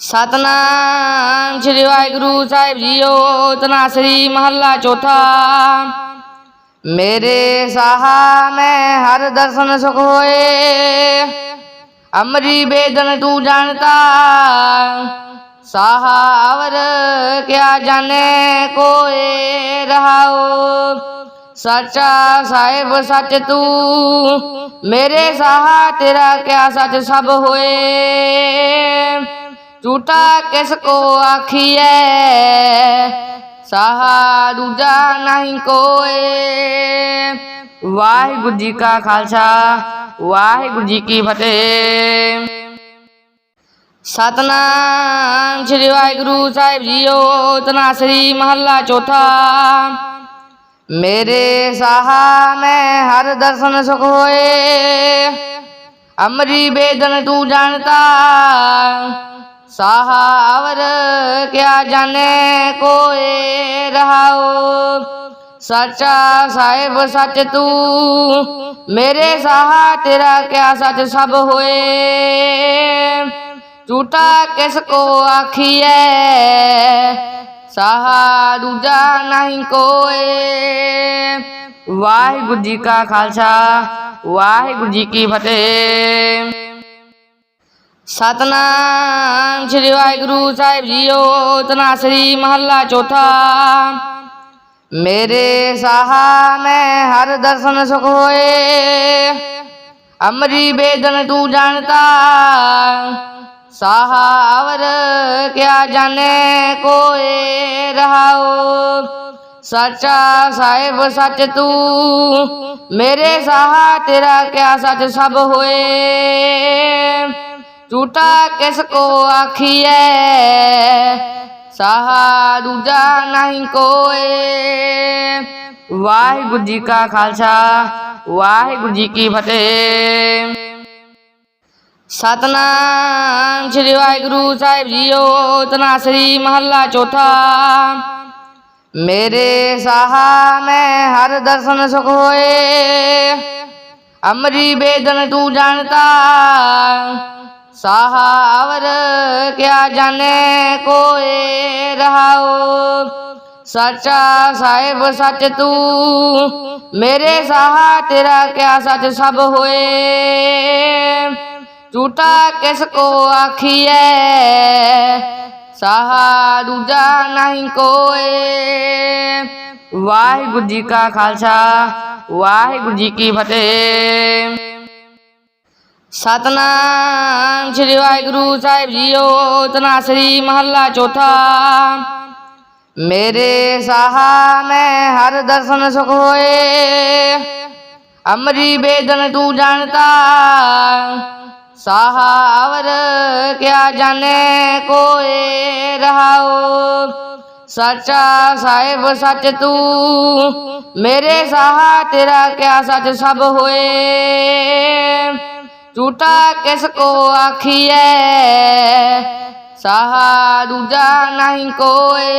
ਸਤਨਾਮ, ਸ੍ਰੀ ਵਾਹਿਗੁਰੂ ਸਾਹਿਬ ਜੀਓ ਤਨਾਸਰੀ ਮਹੱਲਾ ਚੌਥਾ। ਮੇਰੇ ਸਾਹਾ ਮੈਂ ਹਰ ਦਰਸ਼ਨ ਸੁਖ ਹੋਏ, ਅਮਰੀ ਬੇਦਨ ਤੂੰ ਜਾਣਤਾ। ਸਾਹਾ ਅਵਰ ਕਿਆ ਜਾਣੇ, ਕੋਏ ਰਹਾਓ ਸੱਚਾ ਸਾਹਿਬ ਸੱਚ ਤੂੰ, ਮੇਰੇ ਸਾਹਾ ਤੇਰਾ ਕਿਆ ਸੱਚ ਸਭ ਹੋਏ। ਝੂਠਾ ਕਿਸ ਕੋ ਆਖੀਐ? ਸਾਹਾ ਦੂਜਾ ਨਹੀਂ ਕੋਏ। ਵਾਹਿਗੁਰੂ ਜੀ ਕਾ ਖਾਲਸਾ, ਵਾਹਿਗੁਰੂ ਜੀ ਕੀ ਫਤਿਹ। ਸਤਨਾਮ ਸ੍ਰੀ ਵਾਹਿਗੁਰੂ ਸਾਹਿਬ ਜੀਓ ਤਨਾਸਰੀ ਮਹੱਲਾ ਚੌਥਾ। ਮੇਰੇ ਸਾਹਾ ਮੈਂ ਹਰ ਦਰਸ਼ਨ ਸੁਖ ਹੋਏ। ਅਮਰੀ ਬੇਦਨ ਤੂੰ ਜਾਣਤਾ। ਸਾਹਾ ਅਵਰ ਕਿਆ ਜਾਣੇ, ਕੋਏ ਰਹਾਓ ਸੱਚਾ ਸਾਹਿਬ ਸੱਚ ਤੂੰ, ਮੇਰੇ ਸਾਹਾ ਤੇਰਾ ਕਿਆ ਸੱਚ ਸਭ ਹੋਏ। ਝੂਠਾ ਕਿਸ ਕੋ ਆਖੀਐ, ਸਾਹਾ ਦੂਜਾ ਨਹੀਂ ਕੋਏ। ਵਾਹਿਗੁਰੂ ਜੀ ਕਾ ਖਾਲਸਾ, ਵਾਹਿਗੁਰੂ ਜੀ ਕੀ ਫਤਿਹ। ਸਤਨਾਮ ਸ੍ਰੀ ਵਾਹਿਗੁਰੂ ਸਾਹਿਬ ਜੀਓ ਤਨਾਸਰੀ ਮਹੱਲਾ ਚੌਥਾ। ਮੇਰੇ ਸਾਹਾ ਮੈਂ ਹਰ ਦਰਸ਼ਨ ਸੁਖ ਹੋਏ। ਅਮਰੀ ਬੇਦਨ ਤੂੰ ਜਾਣਤਾ। ਸਾਹਾ ਅਵਰ ਕਿਆ ਜਾਣੇ, ਕੋਏ ਰਹਾਓ ਸੱਚਾ ਸਾਹਿਬ ਸੱਚ ਤੂੰ, ਮੇਰੇ ਸਾਹਾ ਤੇਰਾ ਕਿਆ ਸੱਚ ਸਭ ਹੋਏ। ਝੂਠਾ ਕਿਸ ਕੋ ਆਖੀਐ? ਸਾਹਾ ਦੂਜਾ ਨਹੀਂ ਕੋਏ। ਵਾਹਿਗੁਰੂ ਜੀ ਕਾ ਖਾਲਸਾ, ਵਾਹਿਗੁਰੂ ਜੀ ਕੀ ਫਤਿਹ। ਸਤਨਾਮ ਸ੍ਰੀ ਵਾਹਿਗੁਰੂ ਸਾਹਿਬ ਜੀਓ ਤਨਾਸਰੀ ਮਹੱਲਾ ਚੌਥਾ। ਮੇਰੇ ਸਾਹਾ ਮੈਂ ਹਰ ਦਰਸ਼ਨ ਸੁਖ ਹੋਏ ਅਮਰੀ ਬੇਦਨ ਤੂੰ ਜਾਣਤਾ। ਸਾਹਾ ਕਿਆ ਜਾਣੇ ਕੋਏ ਰਹਾਓ ਸੱਚਾ ਸਾਹਿਬ ਸੱਚ ਤੂੰ, ਮੇਰੇ ਸਾਹਾ ਤੇਰਾ ਕਿਆ ਸੱਚ ਸਭ ਹੋਏ। ਝੂਠਾ ਕਿਸ ਕੋ ਆਖੀਐ, ਸਾਹਾ ਦੂਜਾ ਨਹੀਂ ਕੋਏ। ਵਾਹਿਗੁਰੂ ਜੀ ਕਾ ਖਾਲਸਾ, ਵਾਹਿਗੁਰੂ ਜੀ ਕੀ ਫਤਿਹ। ਸਤਨਾਮ, ਸ੍ਰੀ ਵਾਹਿਗੁਰੂ ਸਾਹਿਬ ਜੀਓ ਤਨਾਸਰੀ ਮਹੱਲਾ ਚੌਥਾ। ਮੇਰੇ ਸਾਹਾ, ਮੈਂ ਹਰ ਦਰਸ਼ਨ ਸੁਖ ਹੋਏ। ਅਮਰੀ ਬੇਦਨ ਤੂੰ ਜਾਣਤਾ। ਸਾਹਾ ਅਵਰ ਕਿਆ ਜਾਣੇ, ਕੋਏ ਰਹਾਓ ਸੱਚਾ ਸਾਹਿਬ ਸੱਚ ਤੂੰ। ਮੇਰੇ ਸਾਹਾ, ਤੇਰਾ ਕਿਆ ਸੱਚ ਸਭ ਹੋਏ। ਝੂਠਾ ਕਿਸ ਕੋ ਆਖੀਐ? ਸਾਹਾ ਦੂਜਾ ਨਹੀਂ ਕੋਏ।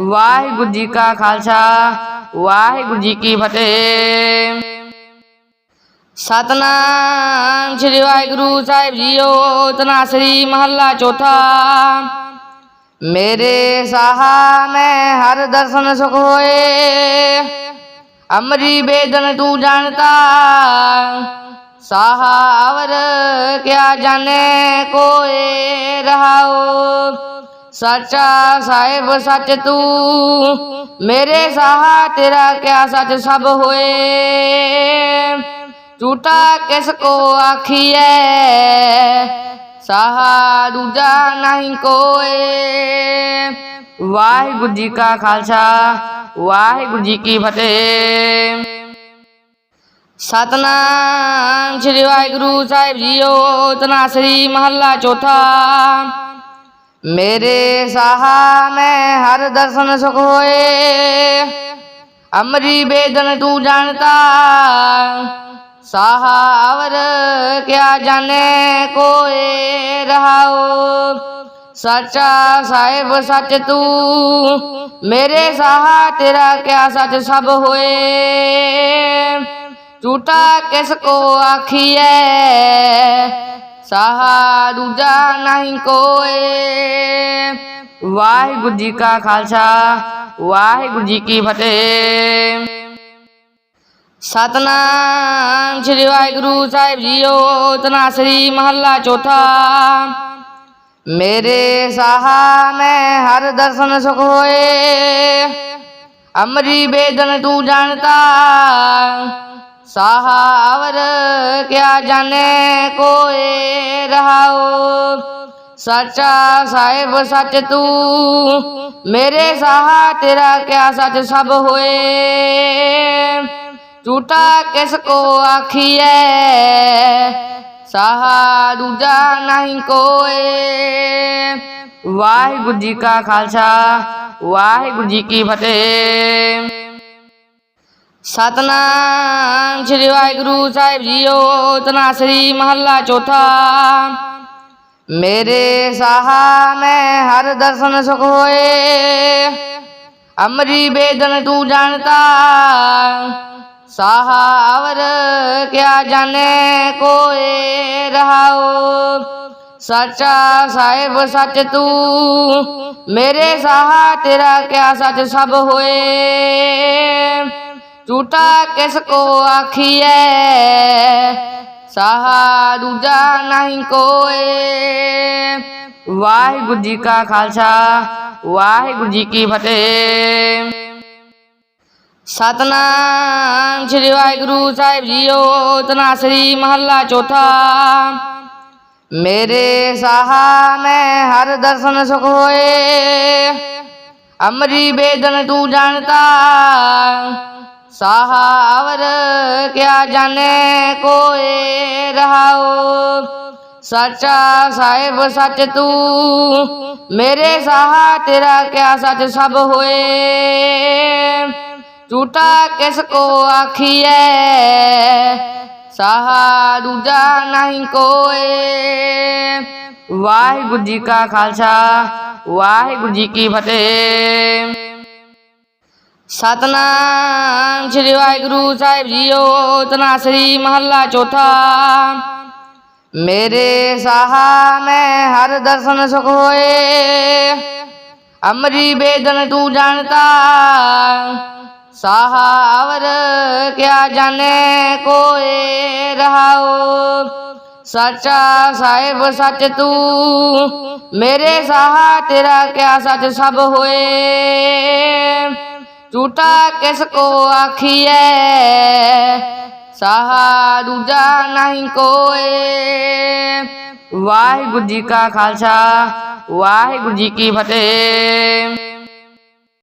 ਵਾਹਿਗੁਰੂ ਜੀ ਕਾ ਖਾਲਸਾ, ਵਾਹਿਗੁਰੂ ਜੀ ਕੀ ਫਤਿਹ। ਸਤਨਾਮ ਸ੍ਰੀ ਵਾਹਿਗੁਰੂ ਸਾਹਿਬ ਜੀਓ ਤਨਾਸਰੀ ਮਹੱਲਾ ਚੌਥਾ। ਮੇਰੇ ਸਾਹਾ ਮੈਂ ਹਰ ਦਰਸ਼ਨ ਸੁਖ ਹੋਏ। ਅਮਰੀ ਬੇਦਨ ਤੂੰ ਜਾਣਤਾ। ਸਾਹਾ ਅਵਰ ਕਿਆ ਜਾਣੇ, ਕੋਏ ਰਹਾਓ ਸੱਚਾ ਸਾਹਿਬ ਸੱਚ ਤੂੰ, ਮੇਰੇ ਸਾਹਾ ਤੇਰਾ ਕਿਆ ਸੱਚ ਸਭ ਹੋਏ। ਝੂਠਾ ਕਿਸ ਕੋ ਆਖੀਐ, ਸਾਹਾ ਦੂਜਾ ਨਹੀਂ ਕੋਏ। ਵਾਹਿਗੁਰੂ ਜੀ ਕਾ ਖਾਲਸਾ, ਵਾਹਿਗੁਰੂ ਜੀ ਕੀ ਫਤਿਹ। ਸਤਨਾਮ ਸ੍ਰੀ ਵਾਹਿਗੁਰੂ ਸਾਹਿਬ ਜੀਓ ਤਨਾਸਰੀ ਮਹੱਲਾ ਚੌਥਾ। ਮੇਰੇ ਸਾਹਾ ਮੈਂ ਹਰ ਦਰਸ਼ਨ ਸੁਖ ਹੋਏ। ਅਮਰੀ ਬੇਦਨ ਤੂੰ ਜਾਣਤਾ। ਸਾਹਾ ਅਵਰ ਕਿਆ ਜਾਣੇ, ਕੋਏ ਰਹਾਓ ਸੱਚਾ ਸਾਹਿਬ ਸੱਚ ਤੂੰ, ਮੇਰੇ ਸਾਹਾ ਤੇਰਾ ਕਿਆ ਸੱਚ ਸਭ ਹੋਏ। ਝੂਠਾ ਕਿਸ ਕੋ ਆਖੀਐ? ਸਾਹਾ ਦੂਜਾ ਨਹੀਂ ਕੋਏ। ਵਾਹਿਗੁਰੂ ਜੀ ਕਾ ਖਾਲਸਾ, ਵਾਹਿਗੁਰੂ ਜੀ ਕੀ ਫਤਿਹ। ਸਤਨਾਮ ਸ੍ਰੀ ਵਾਹਿਗੁਰੂ ਸਾਹਿਬ ਜੀਓ ਤਨਾਸਰੀ ਮਹੱਲਾ ਚੌਥਾ। ਮੇਰੇ ਸਾਹਾ ਮੈਂ ਹਰ ਦਰਸ਼ਨ ਸੁਖ ਹੋਏ। ਅਮਰੀ ਬੇਦਨ ਤੂੰ ਜਾਣਤਾ। ਸਾਹਾ ਕਿਆ ਜਾਣੇ, ਕੋਏ ਰਹਾਓ ਸੱਚਾ ਸਾਹਿਬ ਸੱਚ ਤੂੰ, ਮੇਰੇ ਸਾਹਾ ਤੇਰਾ ਕਿਆ ਸੱਚ ਸਭ ਹੋਏ। ਝੂਠਾ ਕਿਸ ਕੋ ਆਖੀਐ, ਸਾਹਾ ਦੂਜਾ ਨਹੀਂ ਕੋਏ। ਵਾਹਿਗੁਰੂ ਜੀ ਕਾ ਖਾਲਸਾ, ਵਾਹਿਗੁਰੂ ਜੀ ਕੀ ਫਤਿਹ। ਸਤਨਾਮ, ਸ੍ਰੀ ਵਾਹਿਗੁਰੂ ਸਾਹਿਬ ਜੀਓ ਤਨਾਸਰੀ ਮਹੱਲਾ ਚੌਥਾ। ਮੇਰੇ ਸਾਹਾ, ਮੈਂ ਹਰ ਦਰਸ਼ਨ ਸੁਖ ਹੋਏ। ਅਮਰੀ ਬੇਦਨ ਤੂੰ ਜਾਣਤਾ। ਸਾਹਾ ਅਵਰ ਕਿਆ ਜਾਣੇ, ਕੋਏ ਰਹਾਓ ਸੱਚਾ ਸਾਹਿਬ ਸੱਚ ਤੂੰ। ਮੇਰੇ ਸਾਹਾ, ਤੇਰਾ ਕਿਆ ਸੱਚ ਸਭ ਹੋਏ। ਝੂਠਾ ਕਿਸ ਕੋ ਆਖੀਐ? ਸਾਹਾ ਦੂਜਾ ਨਹੀਂ ਕੋਏ। ਵਾਹਿਗੁਰੂ ਜੀ ਕਾ ਖਾਲਸਾ, ਵਾਹਿਗੁਰੂ ਜੀ ਕੀ ਫਤਿਹ। ਸਤਨਾਮ ਸ੍ਰੀ ਵਾਹਿਗੁਰੂ ਸਾਹਿਬ ਜੀਓ ਤਨਾਸਰੀ ਮਹੱਲਾ ਚੌਥਾ। ਮੇਰੇ ਸਾਹਾ ਮੈਂ ਹਰ ਦਰਸ਼ਨ ਸੁਖ ਹੋਏ। ਅਮਰੀ ਬੇਦਨ ਤੂੰ ਜਾਣਤਾ। ਸਾਹਾ ਕਿਆ ਜਾਣੇ, ਕੋਏ ਰਹਾਓ ਸੱਚਾ ਸਾਹਿਬ ਸੱਚ ਤੂੰ, ਮੇਰੇ ਸਾਹਾ ਤੇਰਾ ਕਿਆ ਸੱਚ ਸਭ ਹੋਏ। ਝੂਠਾ ਕਿਸ ਕੋ ਆਖੀਐ, ਸਾਹਾ ਦੂਜਾ ਨਹੀਂ ਕੋਏ। ਵਾਹਿਗੁਰੂ ਜੀ ਕਾ ਖਾਲਸਾ, ਵਾਹਿਗੁਰੂ ਜੀ ਕੀ ਫਤਿਹ। ਸਤਨਾਮ ਸ੍ਰੀ ਵਾਹਿਗੁਰੂ ਸਾਹਿਬ ਜੀਓ ਤਨਾਸਰੀ ਮਹੱਲਾ ਚੌਥਾ। ਮੇਰੇ ਸਾਹਾ ਮੈਂ ਹਰ ਦਰਸ਼ਨ ਸੁਖ ਹੋਏ। ਅਮਰੀ ਬੇਦਨ ਤੂੰ ਜਾਣਤਾ। ਸਾਹਾ ਅਵਰ ਕਿਆ ਜਾਣੇ, ਕੋਏ ਰਹਾਓ ਸੱਚਾ ਸਾਹਿਬ ਸੱਚ ਤੂੰ। ਮੇਰੇ ਸਾਹਾ ਤੇਰਾ ਕਿਆ ਸੱਚ ਸਭ ਹੋਏ। ਝੂਠਾ ਕਿਸ ਕੋ ਆਖੀਐ? ਸਾਹਾ ਦੂਜਾ ਨਹੀਂ ਕੋਏ। ਵਾਹਿਗੁਰੂ ਜੀ ਕਾ ਖਾਲਸਾ, ਵਾਹਿਗੁਰੂ ਜੀ ਕੀ ਫਤਿਹ।